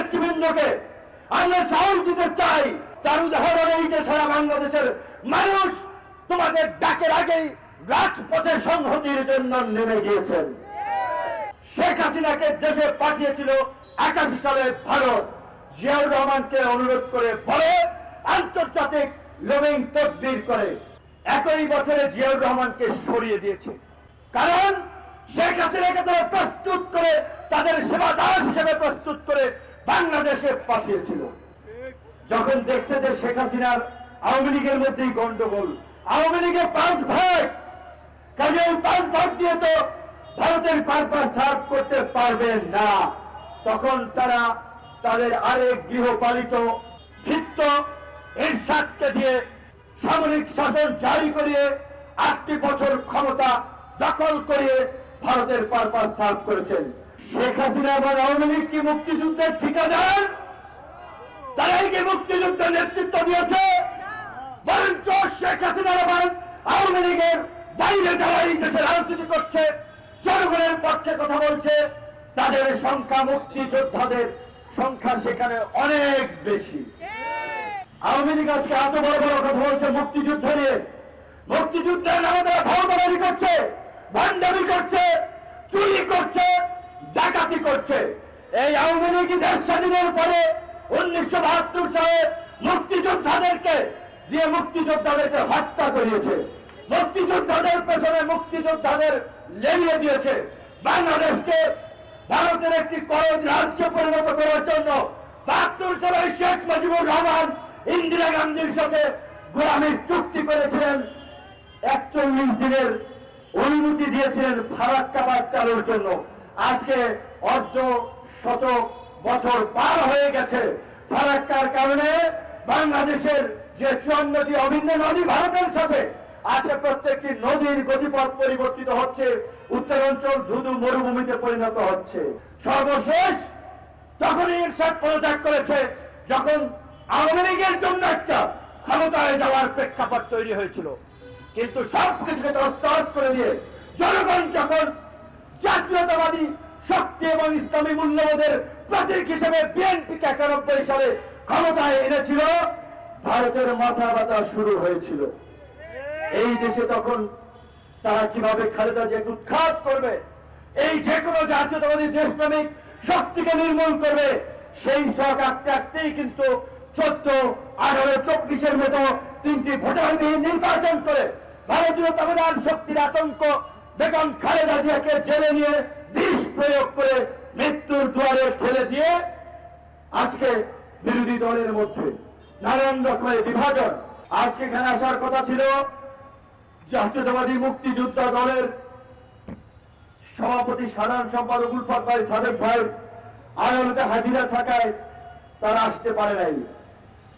নেতৃবৃন্দকে আমরা সাহস দিতে চাই। তার উদাহরণ এই যে সারা বাংলাদেশের মানুষ তোমাদের ডাকের আগেই রাজপথে সংহতির জন্য নেমে গিয়েছেন। শেখ হাসিনাকে দেশে পাঠিয়েছিল একাশি সালে ভারত। জিয়াউর রহমানকে অনুরোধ করে বলে আন্তর্জাতিক লবিং তদবির করে একই বছরে জিয়াউর রহমানকে সরিয়ে দিয়েছে। কারণ শেখ হাসিনাকে তারা প্রস্তুত করে, তাদের সেবা দাস হিসেবে প্রস্তুত করে বাংলাদেশে পাঠিয়েছিল যখন দেখছে যে শেখ হাসিনার আওয়ামী লীগের মধ্যেই গন্ডগোল, আওয়ামী লীগের পাঁচ ভাই কাজে ওই পাঁচ ভাগ দিয়ে তো ভারতের পারপাস সার্ভ করতে পারবে না। তখন তারা তাদের আরেক গৃহপালিত ভিত্ত এরশাদকে দিয়ে সামরিক শাসন জারি করিয়ে আটটি বছর ক্ষমতা দখল করিয়ে ভারতের পারপাস সার্ভ করেছেন। শেখ হাসিনা এবং আওয়ামী লীগ কি মুক্তিযুদ্ধের ঠিকাদার? তারাই কি মুক্তিযুদ্ধ নেতৃত্ব দিয়েছে? বরঞ্চ শেখ হাসিনা এবং আওয়ামী লীগের বাইরে যারা এই দেশে রাজনীতি করছে, জনগণের পক্ষে কথা বলছে, তাদের সংখ্যা মুক্তিযোদ্ধাদের সংখ্যা সেখানে অনেক বেশি। আওয়ামী লীগ আজকে এত বড় বড় কথা বলছে মুক্তিযুদ্ধ নিয়ে। মুক্তিযুদ্ধের নামে তারা ভাওতাবাজি করছে ভান্ডামি করছে, চুরি করছে ডাকাতি করছে। এই আওয়ামী লীগ দেশ স্বাধীনের পরে উনিশশো বাহাত্তর সালে মুক্তিযোদ্ধাদেরকে দিয়ে মুক্তিযোদ্ধাদেরকে হত্যা করিয়েছে। মুক্তিযোদ্ধাদের পেছনে মুক্তিযোদ্ধাদের লেলিয়ে দিয়েছে। বাংলাদেশকে ভারতের একটি করজ রাজ্য পরিণত করার জন্য বাহাত্তর সালে শেখ মুজিবুর রহমান ইন্দিরা গান্ধীর সাথে গোলামীর চুক্তি করেছিলেন। একচল্লিশ দিনের অনুমতি দিয়েছিলেন ফারাক্কাবাদ চালুর জন্য। আজকে অর্ধ শত বছর পার হয়ে গেছে। ফারাক্কার কারণে বাংলাদেশের যে চুয়ান্নটি অভিন্ন নদী ভারতের সাথে, আজকে প্রত্যেকটি নদীর গতিপথ পরিবর্তিত হচ্ছে, উত্তরাঞ্চল ধুধু মরুভূমিতে পরিণত হচ্ছে। সর্বশেষ তখনই ইরশাদ পদত্যাগ করেছে, যখন আওয়ামী লীগের জন্য একটা ক্ষমতায় যাওয়ার প্রেক্ষাপট তৈরি হয়েছিল। কিন্তু সব কিছুকে তস্তস করে দিয়ে জনগণ যখন জাতীয়তাবাদী শক্তি এবং ইসলামী মূল্যবোধের প্রতীক হিসেবে বিএনপিকে একানব্বই সালে ক্ষমতায় এনেছিল। ভারতের মাথা ব্যথা শুরু হয়েছিল। এই দেশে তখন তারা কীভাবে খালেদা জিয়াকে উৎখাত করবে, এই যে কোনো জাতীয়তাবাদী দেশপ্রেমিক শক্তিকে নির্মূল করবে, সেই শখ আঁকতে আঁকতেই কিন্তু চোদ্দ, আঠারো, চব্বিশের মতো তিনটি ভোটারবিহীন নির্বাচন করে ভারতীয় তামিলার শক্তির আতঙ্ক বেগম খালেদা জিয়াকে জেলে নিয়ে বিষ প্রয়োগ করে মৃত্যুর দুয়ারে ঠেলে দিয়ে আজকে বিরোধী দলের মধ্যে নানান রকমের বিভাজন। আজকে এখানে আসার কথা ছিল জাতীয়তাবাদী মুক্তিযোদ্ধা দলের সভাপতি, সাধারণ সম্পাদক উলফাত ভাই সাদেক ভাই। আদালতে হাজিরা থাকায় তারা আসতে পারে নাই।